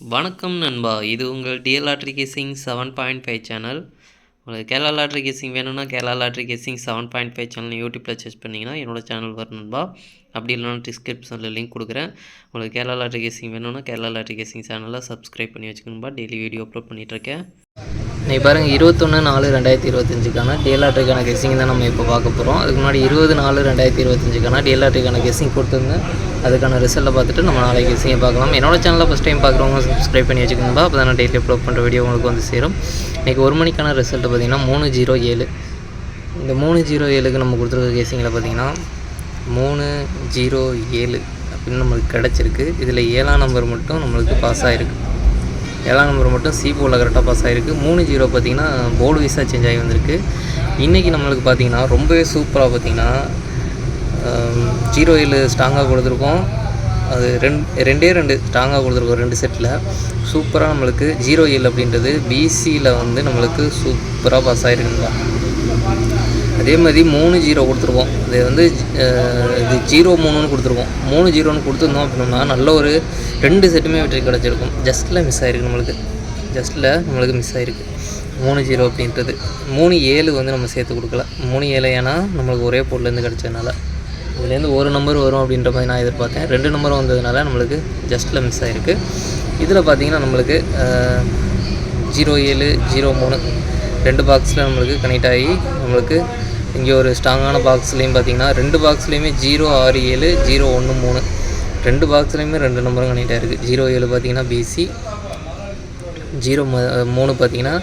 வணக்கம் நண்பா. இது உங்கள் TL lottery guessing seven point five channel. உங்களுக்கு கேரளா லாட்ரி கேசிங் வேணும்னா Kerala lottery guessing seven point five channel யூடியூப்பில் சர்ச் பண்ணிங்கன்னா என்னோட சேனல் வரும் நண்பா. அப்படி இல்லைனா டிஸ்கிரிப்ஷனில் லிங்க் கொடுக்குறேன். உங்களுக்கு கேரளா லாட்ரி கேசிங் வேணும்னா கேரளா லாட்ரி கேசிங் சேனலை சப்ஸ்கிரைப் பண்ணி வச்சுக்கணும்பா டெய்லி வீடியோ அப்லோட் பண்ணிகிட்ருக்கேன் நீ பாருங்கள் இருபத்தொன்று நாலு ரெண்டாயிரத்தி இருபத்தஞ்சுக்கான டிஎல்ஆர்டிக்கான கெஸிங் தான் நம்ம இப்போ பார்க்க போகிறோம் அதுக்கு முன்னாடி இருபது நாலு ரெண்டாயிரத்தி இருபத்தஞ்சுக்கான டிஎல்ஆர்டிக்கான கெஸிங் கொடுத்துருந்தேன். அதுக்கான ரிசல்ட்டை பார்த்துட்டு நம்ம நாளைக்கு விஷயம் பார்க்கலாம். என்னோட சேனலில் ஃபஸ்ட் டைம் பார்க்குறவங்க சப்ஸ்கிரைப் பண்ணி வச்சுக்கோங்க அப்போ தான் டெய்லி அப்லோட் பண்ணுற வீடியோ உங்களுக்கு வந்து சேரும். இன்றைக்கி ஒரு மணிக்கான ரிசல்ட்டு பார்த்தீங்கன்னா மூணு ஜீரோ ஏழு. இந்த மூணு ஜீரோ ஏழுக்கு நம்ம கொடுத்துருக்க கேசிங்கில் பார்த்தீங்கன்னா மூணு ஜீரோ ஏழு அப்படின்னு நம்மளுக்கு கிடச்சிருக்கு. இதில் ஏழாம் நம்பர் மட்டும் நம்மளுக்கு பாஸ் ஆகிருக்கு ஏழாம் நம்பர் மட்டும் சி போர்டில் கரெக்டாக பாஸ் ஆகிருக்கு மூணு ஜீரோ பார்த்தீங்கன்னா போர்டு வைஸாக சேஞ்ச் ஆகி வந்திருக்கு. இன்றைக்கி நம்மளுக்கு பார்த்தீங்கன்னா ரொம்பவே சூப்பராக பார்த்தீங்கன்னா ஜீரோ ஏழு ஸ்ட்ராங்காக கொடுத்துருக்கோம். அது ரெண் ரெண்டே ரெண்டு ஸ்ட்ராங்காக கொடுத்துருக்கோம் ரெண்டு செட்டில் சூப்பராக நம்மளுக்கு ஜீரோ ஏழு அப்படின்றது பிசியில் வந்து நம்மளுக்கு சூப்பராக பாஸ் ஆகிருக்குங்களா அதே மாதிரி மூணு ஜீரோ கொடுத்துருக்கோம். இது வந்து இது ஜீரோ மூணுன்னு கொடுத்துருக்கோம். மூணு ஜீரோன்னு கொடுத்துருந்தோம் அப்படின்னா நல்ல ஒரு ரெண்டு செட்டுமே வெற்றி கிடச்சிருக்கும். ஜஸ்ட்டில் மிஸ் ஆகிருக்கு நம்மளுக்கு. ஜஸ்ட்டில் நம்மளுக்கு மிஸ் ஆகிருக்கு மூணு ஜீரோ அப்படின்றது. மூணு ஏழு வந்து நம்ம சேர்த்து கொடுக்கல. மூணு ஏழு ஏன்னா நம்மளுக்கு ஒரே பொருள்லேருந்து கிடச்சதுனால. இதுலேருந்து ஒரு நம்பர் வரும் அப்படின்ற மாதிரி நான் எதிர்பார்த்தேன். ரெண்டு நம்பர் வந்ததுனால நம்மளுக்கு ஜஸ்ட்டில் மிஸ் ஆகிருக்கு இதில் பார்த்தீங்கன்னா நம்மளுக்கு ஜீரோ ஏழு ஜீரோ மூணு ரெண்டு பாக்ஸில் நம்மளுக்கு கனெக்ட் ஆகி நம்மளுக்கு இங்கே ஒரு ஸ்ட்ராங்கான பாக்ஸ்லேயும் பார்த்தீங்கன்னா ரெண்டு பாக்ஸ்லேயுமே ஜீரோ ஆறு ஏழு ஜீரோ ஒன்று மூணு ரெண்டு பாக்ஸ்லேயுமே ரெண்டு நம்பரும் கனெக்ட் ஆகிருக்கு ஜீரோ ஏழு பார்த்தீங்கன்னா பிசி ஜீரோ மூணு பார்த்தீங்கன்னா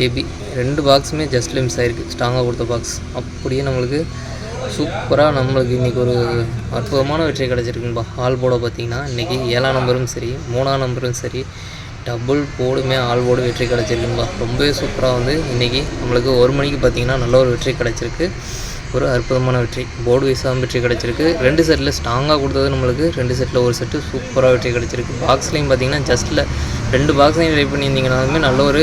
ஏபி ரெண்டு பாக்ஸுமே ஜஸ்ட் மிஸ் ஆகிருக்கு ஸ்ட்ராங்காக கொடுத்த பாக்ஸ் அப்படியே நம்மளுக்கு சூப்பராக நம்மளுக்கு இன்றைக்கி ஒரு அற்புதமான வெற்றி கிடச்சிருக்குன்பா ஆல் போட பார்த்தீங்கன்னா இன்றைக்கி ஏழாம் நம்பரும் சரி மூணாம் நம்பரும் சரி டபுள் போடுமே ஆல் போர்டு வெற்றி கிடச்சிருக்குன்பா ரொம்பவே சூப்பராக வந்து இன்றைக்கி நம்மளுக்கு ஒரு மணிக்கு பார்த்தீங்கன்னா நல்ல ஒரு வெற்றி கிடச்சிருக்கு. ஒரு அற்புதமான வெற்றி. போர்டு வைஸாகவும் வெற்றி கிடச்சிருக்கு. ரெண்டு செட்டில் ஸ்ட்ராங்காக கொடுத்தது நம்மளுக்கு. ரெண்டு செட்டில் ஒரு செட்டு சூப்பராக வெற்றி கிடச்சிருக்கு. பாக்ஸ்லேயும் பார்த்தீங்கன்னா ஜஸ்ட்டில் ரெண்டு பாக்ஸ்லையும் ட்ரை பண்ணியிருந்தீங்கனாலுமே நல்ல ஒரு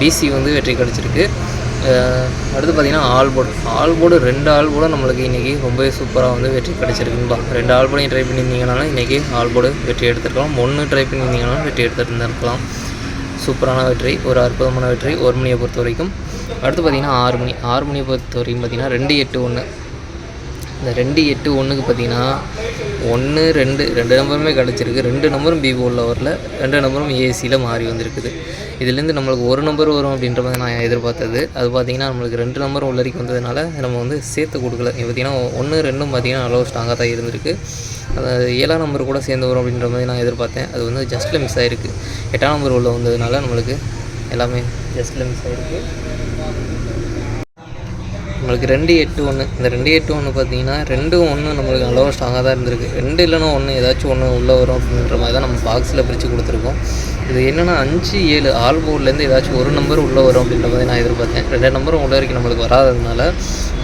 பிசி வந்து வெற்றி கிடச்சிருக்கு. அடுத்து பார்த்தீங்கன்னா ஆல்போர்டு ஆல்போர்டு ரெண்டு ஆல்போர்டும் நம்மளுக்கு இன்றைக்கி ரொம்பவே சூப்பராக வந்து வெற்றி கிடச்சிருக்குன்பா ரெண்டு ஆல்போர்டையும் ட்ரை பண்ணியிருந்தீங்கனாலும் இன்றைக்கி ஆல்போர்டு வெற்றி எடுத்துருக்கலாம். ஒன்று ட்ரை பண்ணியிருந்தீங்கனாலும் வெற்றி எடுத்துருந்துருக்கலாம். சூப்பரான வெற்றி ஒரு அற்புதமான வெற்றி ஒரு மணியை பொறுத்த வரைக்கும். அடுத்து பார்த்திங்கன்னா ஆறு மணி. ஆறு மணியை பொறுத்த வரைக்கும் பார்த்திங்கன்னா ரெண்டு எட்டு ஒன்று இந்த ரெண்டு எட்டு ஒன்றுக்கு பார்த்தீங்கன்னா ஒன்று ரெண்டு ரெண்டு நம்பருமே கிடச்சிருக்கு. ரெண்டு நம்பரும் பி வரல. ரெண்டு நம்பரும் ஏசியில் மாறி வந்திருக்குது. இதுலேருந்து நம்மளுக்கு ஒரு நம்பர் வரும் அப்படின்ற மாதிரி நான் எதிர்பார்த்தது. அது பார்த்தீங்கன்னா நம்மளுக்கு ரெண்டு நம்பரும் உள்ளரிக்கு வந்ததுனால நம்ம வந்து சேர்த்து கொடுக்கல. இது பார்த்தீங்கன்னா ஒன்று ரெண்டும் பார்த்தீங்கன்னா அளவு ஸ்ட்ராங்காக தான் இருந்திருக்கு. அது ஏழாம் நம்பர் கூட சேர்ந்து வரும் அப்படின்ற மாதிரி நான் எதிர்பார்த்தேன். அது வந்து ஜஸ்ட்டில் மிஸ் ஆகிருக்கு எட்டாம் நம்பர் உள்ள வந்ததுனால நம்மளுக்கு எல்லாமே ஜஸ்ட்டில் மிஸ் ஆகிருக்கு நம்மளுக்கு ரெண்டு எட்டு ஒன்று இந்த ரெண்டு எட்டு ஒன்று பார்த்தீங்கன்னா ரெண்டு ஒன்று நம்மளுக்கு அளவு ஸ்ட்ராங்காக தான் இருந்திருக்கு. ரெண்டு இல்லைன்னா ஒன்று ஏதாச்சும் ஒன்று உள்ளே வரும் அப்படின்ற மாதிரி தான் நம்ம பாக்ஸில் பிரித்து கொடுத்துருக்கோம். இது என்னென்னா அஞ்சு ஏழு ஆல் போர்ட்லேருந்து ஏதாச்சும் ஒரு நம்பர் உள்ளே வரும் அப்படின்ற மாதிரி நான் எதிர்பார்த்தேன். ரெண்டு நம்பரும் உள்ள வரைக்கும் நம்மளுக்கு வராததுனால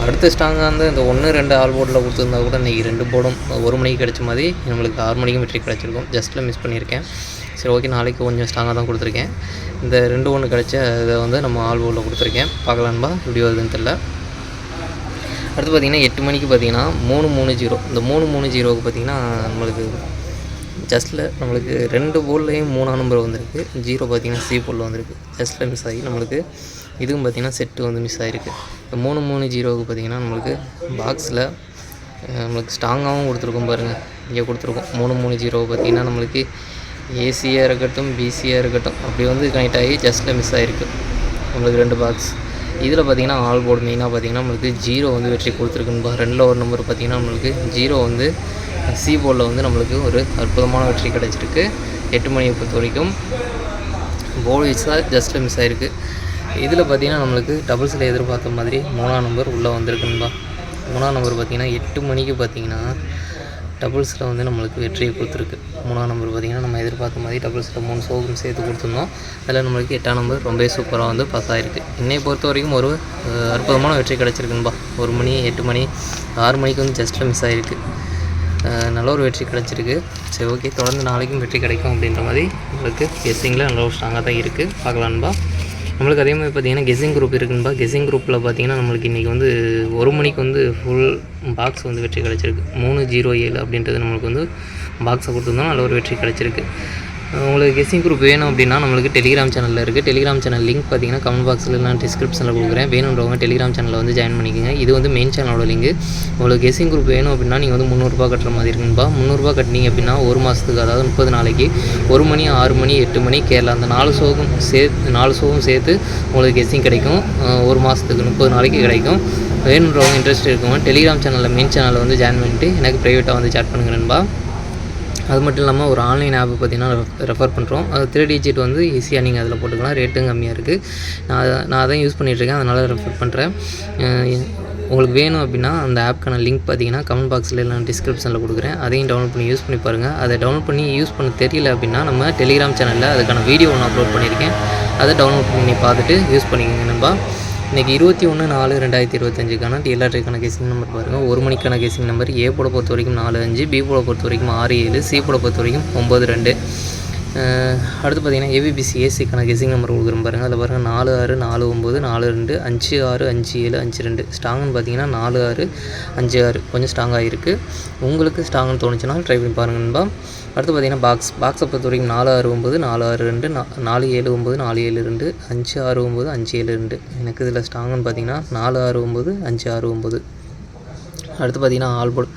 அடுத்த ஸ்ட்ராங்காக இருந்து இந்த ஒன்று ரெண்டு ஆல் போர்டில் கொடுத்துருந்தா கூட இன்றைக்கி ரெண்டு போர்டும் ஒரு மணிக்கு கிடைச்ச மாதிரி நம்மளுக்கு ஆறு மணிக்கும் வெற்றி கிடச்சிருக்கும். ஜஸ்ட்டில் மிஸ் பண்ணியிருக்கேன். சரி ஓகே நாளைக்கு கொஞ்சம் ஸ்ட்ராங்காக தான் கொடுத்துருக்கேன். இந்த ரெண்டு ஒன்று கிடச்ச இதை வந்து நம்ம ஆல் போர்டில் கொடுத்துருக்கேன். பார்க்கலான்பா எப்படி வருதுன்னு தெரில அடுத்து பார்த்திங்கன்னா எட்டு மணிக்கு பார்த்தீங்கன்னா மூணு மூணு ஜீரோ. இந்த மூணு மூணு ஜீரோவுக்கு பார்த்திங்கன்னா நம்மளுக்கு ஜஸ்ட்டில் நம்மளுக்கு ரெண்டு போல்லையும் மூணாம் நம்பர் வந்திருக்கு. ஜீரோ பார்த்திங்கன்னா சி போலில் வந்திருக்கு. ஜஸ்ட்டில் மிஸ் ஆகி நம்மளுக்கு இதுவும் பார்த்தீங்கன்னா செட்டு வந்து மிஸ் ஆகிருக்கு இந்த மூணு மூணு ஜீரோவுக்கு பார்த்தீங்கன்னா நம்மளுக்கு பாக்ஸில் நம்மளுக்கு ஸ்ட்ராங்காகவும் கொடுத்துருக்கோம் பாருங்கள் இங்கே கொடுத்துருக்கோம். மூணு மூணு ஜீரோ பார்த்தீங்கன்னா நம்மளுக்கு ஏசியாக இருக்கட்டும் பிசியாக இருக்கட்டும் அப்படி வந்து கனெக்ட் ஆகி ஜஸ்ட்டில் மிஸ் ஆகிருக்கு நம்மளுக்கு ரெண்டு பாக்ஸ் இதில் பார்த்தீங்கன்னா ஆல் போர்டு மெயினாக பார்த்தீங்கன்னா நம்மளுக்கு ஜீரோ வந்து வெற்றி கொடுத்துருக்குன்பா ரெண்டில் ஒரு நம்பர் பார்த்திங்கன்னா நம்மளுக்கு ஜீரோ வந்து சி போர்டில் வந்து நம்மளுக்கு ஒரு அற்புதமான வெற்றி கிடச்சிருக்கு. எட்டு மணியை பொறுத்த வரைக்கும். போர்டு இஸ்ஸாக ஜஸ்ட் மிஸ் ஆகிருக்கு இதில் பார்த்தீங்கன்னா நம்மளுக்கு டபுள்ஸில் எதிர்பார்த்த மாதிரி மூணாம் நம்பர் உள்ளே வந்திருக்குன்பா மூணாம் நம்பர் பார்த்தீங்கன்னா எட்டு மணிக்கு பார்த்தீங்கன்னா டபுள்ஸில் வந்து நம்மளுக்கு வெற்றியை கொடுத்துருக்கு. மூணாம் நம்பர் பார்த்திங்கன்னா நம்ம எதிர்பார்த்த மாதிரி டபுள்ஸில் மூணு சோகம் சேர்த்து கொடுத்துருந்தோம். அதில் நம்மளுக்கு எட்டாம் நம்பர் ரொம்பவே சூப்பராக வந்து பாஸ் ஆகிருக்கு இன்னை பொறுத்த வரைக்கும் ஒரு அற்புதமான வெற்றி கிடச்சிருக்குன்பா. ஒரு மணி எட்டு மணி ஆறு மணிக்கு வந்து ஜஸ்ட்டில் மிஸ் ஆகிருக்கு நல்ல ஒரு வெற்றி கிடச்சிருக்கு. சரி ஓகே தொடர்ந்து நாளைக்கும் வெற்றி கிடைக்கும் அப்படின்ற மாதிரி நம்மளுக்கு கெஸ்ஸிங்கில் நல்ல ஒரு ஸ்ட்ராங்காக தான் இருக்குது பார்க்கலான்பா நம்மளுக்கு அதே மாதிரி பார்த்தீங்கன்னா கெஸிங் குரூப் இருக்குன்பா கெஸிங் குரூப்பில் பார்த்தீங்கன்னா நம்மளுக்கு இன்றைக்கி வந்து ஒரு மணிக்கு வந்து ஃபுல் பாக்ஸ் வந்து வெற்றி கிடச்சிருக்கு. மூணு ஜீரோ ஏழு அப்படின்றது நம்மளுக்கு வந்து பாக்ஸை கொடுத்துருந்தோம் நல்ல ஒரு வெற்றி கிடச்சிருக்கு. உங்களுக்கு கெஸ்ஸிங் குரூப் வேணும் அப்படின்னா நம்மளுக்கு டெலிகிராம் சேனலில் இருக்குது டெலிகிராம் சேனல் லிங்க் பார்த்தீங்கன்னா கமெண்ட் பாக்ஸில் நான் டிஸ்கிரிப்ஷனில் கொடுக்குறேன். வேணுன்றவங்க டெலிகிராம் சேனலில் வந்து ஜாயின் பண்ணிக்கோங்க. இது வந்து மெயின் சேனலோட லிங்க் உங்களுக்கு கெஸ்ஸிங் குரூப் வேணும் அப்படின்னா நீங்கள் வந்து முந்நூறுரூபா கட்டுற மாதிரி இருக்குப்பா முந்நூறுரூபா கட்டினீங்க அப்படின்னா ஒரு மாதத்துக்கு அதாவது முப்பது நாளைக்கு ஒரு மணி ஆறு மணி எட்டு மணி கேரளா அந்த நாலு ஷோவும் சேர்த்து நாலு ஷோவும் சேர்த்து உங்களுக்கு கெஸ்ஸிங் கிடைக்கும். ஒரு மாதத்துக்கு முப்பது நாளைக்கு கிடைக்கும். வேணுன்றவங்க இன்ட்ரெஸ்ட் இருக்கவங்க டெலிகிராம் சேனலில் மெயின் சேனலில் வந்து ஜாயின் பண்ணிட்டு எனக்கு ப்ரைவேட்டாக வந்து சேட் பண்ணுங்க நண்பா. அது மட்டும் இல்லாமல் ஒரு ஆன்லைன் ஆப் பார்த்தீங்கன்னா ரெஃபர் பண்ணுறோம் அது த்ரீ டிஜிட் வந்து ஈஸியாக நீங்கள் அதில் போட்டுக்கலாம். ரேட்டும் கம்மியாக இருக்குது நான் அதை நான் அதான் யூஸ் பண்ணிகிட்ருக்கேன் அதனால் ரெஃபர் பண்ணுறேன் உங்களுக்கு வேணும் அப்படின்னா அந்த ஆப்க்கான லிங்க் பார்த்தீங்கன்னா கமெண்ட் பாக்ஸில் நான் டிஸ்கிரிப்ஷனில் கொடுக்குறேன். அதையும் டவுன்லோட் பண்ணி யூஸ் பண்ணி பாருங்கள் அதை டவுன்லோட் பண்ணி யூஸ் பண்ண தெரியல அப்படின்னா நம்ம டெலிகிராம் சேனலில் அதுக்கான வீடியோ ஒன்று அப்லோட் பண்ணியிருக்கேன். அதை டவுன்லோட் பண்ணி பார்த்துட்டு யூஸ் பண்ணிக்கோங்க நம்ப இன்றைக்கி இருபத்தி ஒன்று நாலு ரெண்டாயிரத்தி இருபத்தஞ்சுக்கான டிஎல்ஆர்டிக்கான கேசிங் நம்பர் பாருங்கள் ஒரு மணிக்கான கேசிங் நம்பர் ஏ போட பொறுத்த வரைக்கும் நாலு அஞ்சு பி போட பொறுத்த வரைக்கும் ஆறு ஏழு சி போட பொறுத்த வரைக்கும் ஒம்பது ரெண்டு. அடுத்து பார்த்தீங்கன்னா ஏபிபிசி ஏசிக்கான கெஸிங் நம்பர் கொடுக்குறோம் பாருங்கள் அதில் பாருங்கள் நாலு ஆறு நாலு ஒம்பது நாலு ரெண்டு அஞ்சு ஆறு அஞ்சு ஏழு அஞ்சு ரெண்டு. ஸ்ட்ராங்னு பார்த்தீங்கன்னா நாலு ஆறு அஞ்சு ஆறு. கொஞ்சம் ஸ்ட்ராங்காக இருக்குது உங்களுக்கு ஸ்ட்ராங்னு தோணுச்சுன்னா ட்ரை பண்ணி பாருங்கன்பா அடுத்து பார்த்தீங்கன்னா பாக்ஸ் பாக்ஸை பொறுத்த வரைக்கும் நாலு ஆறு ஒம்பது நாலு ஆறு ரெண்டு நா- நாலு ஏழு ஒம்பது நாலு ஏழு ரெண்டு அஞ்சு ஆறு ஒம்பது அஞ்சு ஏழு ரெண்டு. எனக்கு இதில் ஸ்ட்ராங்குன்னு பார்த்தீங்கன்னா நாலு ஆறு ஒம்பது அஞ்சு ஆறு ஒம்பது. அடுத்து பார்த்தீங்கன்னா ஆல்போர்ட்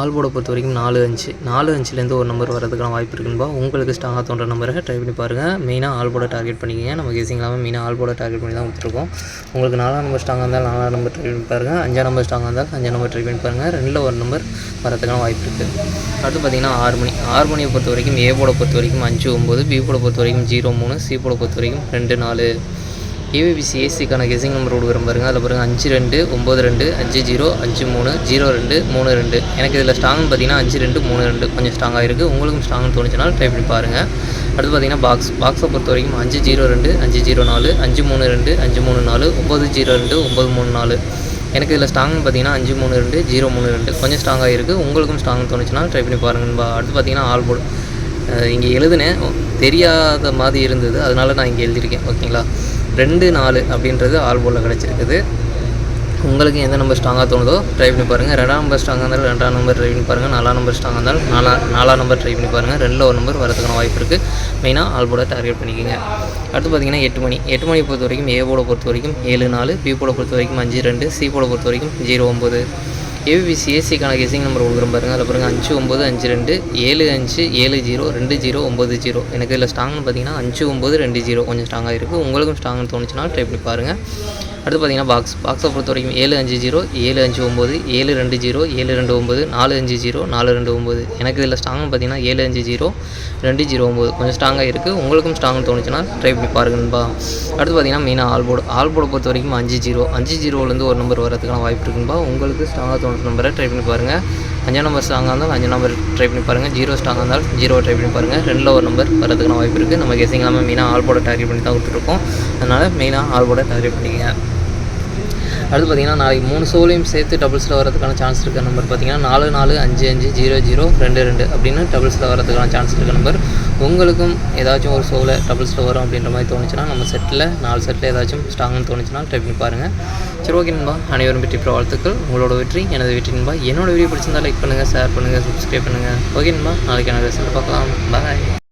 ஆல்போர்டை பொறுத்த வரைக்கும் நாலு அஞ்சு. நாலு அஞ்சுலேருந்து ஒரு நம்பர் வரதுக்கான வாய்ப்பு இருக்குன்பா. உங்களுக்கு ஸ்ட்ராங்காக தோன்ற நம்பரை ட்ரை பண்ணி பாருங்கள் மெயினாக ஆல்போர்டை டார்கெட் பண்ணிக்கங்க. நம்ம கேசிங் இல்லாமல் மெயினாக ஆல்போர்டை டார்கெட் பண்ணி தான் கொடுத்துருக்கோம். உங்களுக்கு நாலாம் நம்பர் ஸ்ட்ராங்காக இருந்தால் நாலாம் நம்பர் ட்ரை பண்ணி பாருங்கள் அஞ்சாம் நம்பர் ஸ்ட்ராங்காக இருந்தால் அஞ்சாம் நம்பர் ட்ரை பண்ணி பாருங்கள் ரெண்டில் ஒரு நம்பர் வரதுக்கான வாய்ப்பு இருக்குது அடுத்து பார்த்தீங்கன்னா ஆறு மணி. ஆறு மணியை பொறுத்த வரைக்கும் ஏ போட பொறுத்த வரைக்கும் அஞ்சு ஒம்பது பி போட பொறுத்த வரைக்கும் ஜீரோ மூணு சி போட பொறுத்த வரைக்கும் ரெண்டு நாலு. ஏபிபிசி ஏசிக்கான கெசிங் நம்பர் கொடுக்குற பாருங்க. அதில் பாருங்கள் அஞ்சு ரெண்டு ஒம்பது ரெண்டு அஞ்சு ஜீரோ அஞ்சு மூணு ஜீரோ ரெண்டு மூணு ரெண்டு. எனக்கு இதில் ஸ்ட்ராங்னு பார்த்தீங்கன்னா அஞ்சு ரெண்டு மூணு ரெண்டு கொஞ்சம் ஸ்ட்ராங்காக இருக்குது உங்களுக்கும் ஸ்ட்ராங்னு தோணுச்சுன்னா ட்ரை பண்ணி பாருங்கள் அடுத்து பார்த்தீங்கன்னா பாக்ஸ் பாக்ஸை பொறுத்த வரைக்கும் அஞ்சு ஜீரோ ரெண்டு அஞ்சு ஜீரோ நாலு அஞ்சு மூணு ரெண்டு அஞ்சு மூணு நாலு ஒம்பது ஜீரோ ரெண்டு ஒம்பது மூணு நாலு. எனக்கு இதில் ஸ்ட்ராங்னு பார்த்தீங்கன்னா அஞ்சு மூணு ரெண்டு ஜீரோ மூணு ரெண்டு கொஞ்சம் ஸ்ட்ராங்காக இருக்குது உங்களுக்கும் ஸ்ட்ராங்னு தோணுச்சுன்னா ட்ரை பண்ணி பாருங்கன்பா அடுத்து பார்த்தீங்கன்னா ஆல்போர்டு இங்கே எழுதுனேன். தெரியாத மாதிரி இருந்தது. அதனால நான் இங்கே எழுதியிருக்கேன். ஓகேங்களா? ரெண்டு நாலு அப்படின்றது ஆல்போர்டில் கிடச்சிருக்குது. உங்களுக்கு எந்த நம்பர் ஸ்ட்ராங்காக தோணுதோ ட்ரை பண்ணி பாருங்கள் ரெண்டாம் நம்பர் ஸ்ட்ராங்காக இருந்தாலும் ரெண்டாம் நம்பர் ட்ரை பண்ணி பாருங்கள் நாலாம் நம்பர் ஸ்ட்ராங்காக இருந்தாலும் நாலா நாலாம் நம்பர் ட்ரை பண்ணி பாருங்கள் ரெண்டில் ஒரு நம்பர் வரதுக்கான வாய்ப்பு இருக்குது மெயினாக ஆல்போட டார்கெட் பண்ணிக்கோங்க. அடுத்து பார்த்தீங்கன்னா எட்டு மணி. எட்டு மணி பொறுத்த வரைக்கும் ஏ போட பொறுத்த வரைக்கும் ஏழு நாலு பி போட பொறுத்த வரைக்கும் அஞ்சு ரெண்டு சி போட பொறுத்த வரைக்கும் ஜீரோ ஒம்பது ஏபிசி ஏசிக்கான கெஸிங் நம்பர் கொடுக்குறோம் பாருங்கள் அதில் பாருங்கள் அஞ்சு ஒம்பது அஞ்சு ரெண்டு ஏழு அஞ்சு ஏழு ஜீரோ ரெண்டு ஜீரோ ஒம்பது ஜீரோ. எனக்கு இதில் ஸ்ட்ராங்னு பார்த்தீங்கன்னா அஞ்சு ஒம்பது ரெண்டு ஜீரோ. கொஞ்சம் ஸ்ட்ராங்காக இருக்குது உங்களுக்கும் ஸ்ட்ராங்னு தோணுச்சுன்னா ட்ரை பண்ணி பாருங்கள் அடுத்து பார்த்தீங்கன்னா பாக்ஸ் பாக்ஸை பொறுத்த வரைக்கும் ஏழு அஞ்சு ஜீரோ ஏழு அஞ்சு ஒம்பது ஏழு ரெண்டு ஜீரோ ஏழு ரெண்டு ஒம்பது நாலு அஞ்சு ஜீரோ நாலு ரெண்டு ஒம்பது. எனக்கு இதில் ஸ்ட்ராங்னு பார்த்தீங்கன்னா ஏழு அஞ்சு ஜீரோ ரெண்டு ஜீரோ ஒம்பது. கொஞ்சம் ஸ்ட்ராங்காக இருக்குது உங்களுக்கும் ஸ்ட்ராங்னு தோணுச்சுன்னா ட்ரை பண்ணி பாருங்கன்பா அடுத்து பார்த்தீங்கன்னா மெயினாக ஆல்போர்டு ஆல்போர்டை பொறுத்த வரைக்கும் அஞ்சு ஜீரோ. அஞ்சு ஜீரோலேருந்து ஒரு நம்பர் வரதுக்கான வாய்ப்பு இருக்குன்பா உங்களுக்கு ஸ்ட்ராங்காக தோணுற நம்பரை ட்ரை பண்ணி பாருங்கள் அஞ்சாம் நம்பர் ஸ்ட்ராங்காக இருந்தாலும் அஞ்சு நம்பர் ட்ரை பண்ணி பாருங்கள் ஜீரோ ஸ்ட்ராங்காக இருந்தால் ஜீரோ ட்ரை பண்ணி பாருங்கள் ரெண்டில் ஒரு நம்பர் வரதுக்கான வாய்ப்பு இருக்குது நம்ம கெஸிங் இல்லாமல் மெயினாக ஆல்போர்டை டார்கெட் பண்ணி தான் கொடுத்துருக்கோம் அதனால் மெயினாக ஆல்போர்டை டார்கெட் பண்ணிக்கங்க. அடுத்து பார்த்தீங்கன்னா நாளைக்கு மூணு ஷோலையும் சேர்த்து டபுள்ஸில் வரதுக்கான சான்ஸ் இருக்க நம்பர் பார்த்தீங்கன்னா நாலு நாலு அஞ்சு அஞ்சு ஜீரோ ஜீரோ ரெண்டு ரெண்டு அப்படின்னு டபுள்ஸில் வரதுக்கான சான்ஸ் இருக்க நம்பர் உங்களுக்கும் ஏதாச்சும் ஒரு ஷோவில் டபுள்ஸில் வரும் அப்படின்ற மாதிரி தோணுச்சுன்னா நம்ம செட்டில் நாலு செட்டில் ஏதாச்சும் ஸ்ட்ராங்னு தோணுச்சுன்னா ட்ரை பண்ணி பாருங்கள் சரி ஓகே நண்பா. அனைவரும் வெற்றி பெற வாழ்த்துக்கள். உங்களோட வெற்றி எனது வெற்றி நண்பா. என்னோட வீடியோ பிடிச்சிருந்தா லைக் பண்ணுங்கள் ஷேர் பண்ணுங்கள் சப்ஸ்கிரைப் பண்ணுங்கள் ஓகே நண்பா நாளைக்கு எனக்கு ரிசல்ட் பார்க்கலாம். பாய்